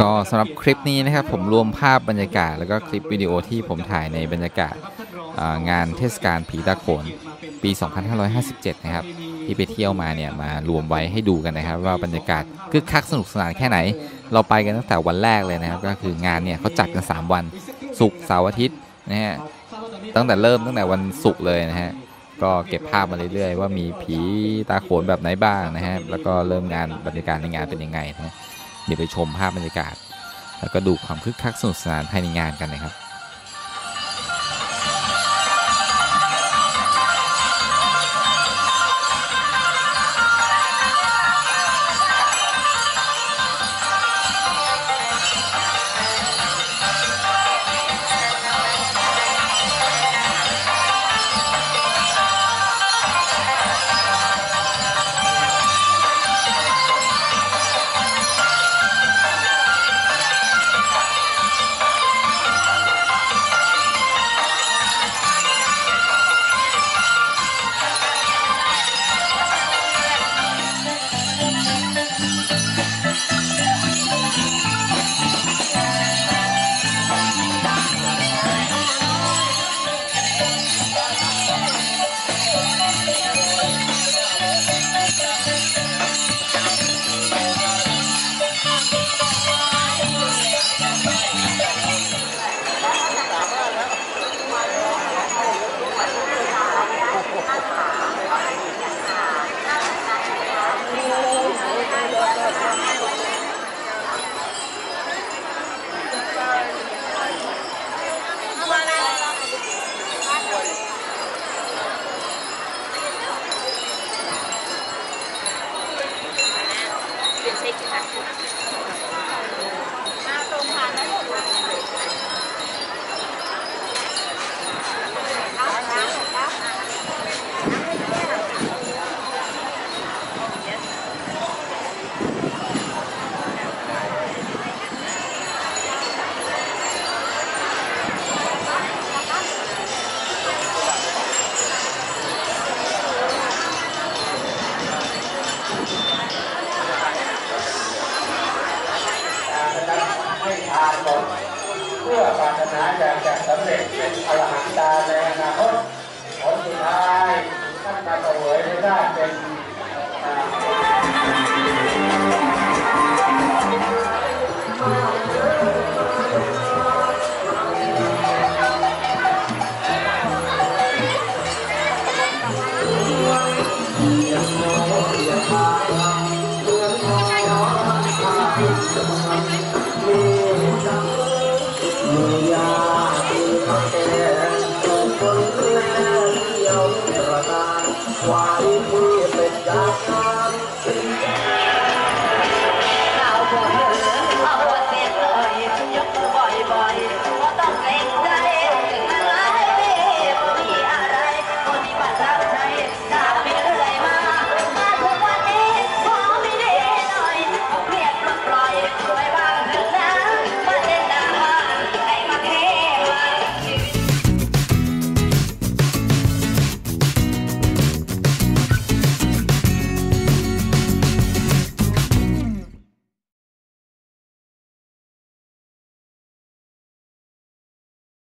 ก็สำหรับคลิปนี้นะครับผมรวมภาพบรรยากาศ แล้วก็คลิปวิดีโอที่ผมถ่ายในบรรยากาศงานเทศกาลผีตาโขนปี 2557 นะครับ ที่ไปเที่ยวมาเนี่ยมารวมไว้ให้ดูกันนะครับ ว่าบรรยากาศคึกคักสนุกสนานแค่ไหน เราไปกันตั้งแต่วันแรกเลยนะครับ ก็คืองานเนี่ยเขาจัดกัน 3 วันศุกร์เสาร์อาทิตย์นะฮะตั้งแต่เริ่มตั้งแต่วันศุกร์เลยนะฮะก็เก็บภาพมาเรื่อยๆ ว่ามีผีตาโขนแบบไหนบ้างนะฮะแล้วก็เริ่มงานบรรยากาศในงานเป็นยังไงนะฮะ เดี๋ยวไปชมภาพบรรยากาศ แล้วก็ดูความคึกคักสนุกสนานภายในงานกันนะครับ ให้ อปรารถนาอยากจะสำเร็จเป็นอ คนแร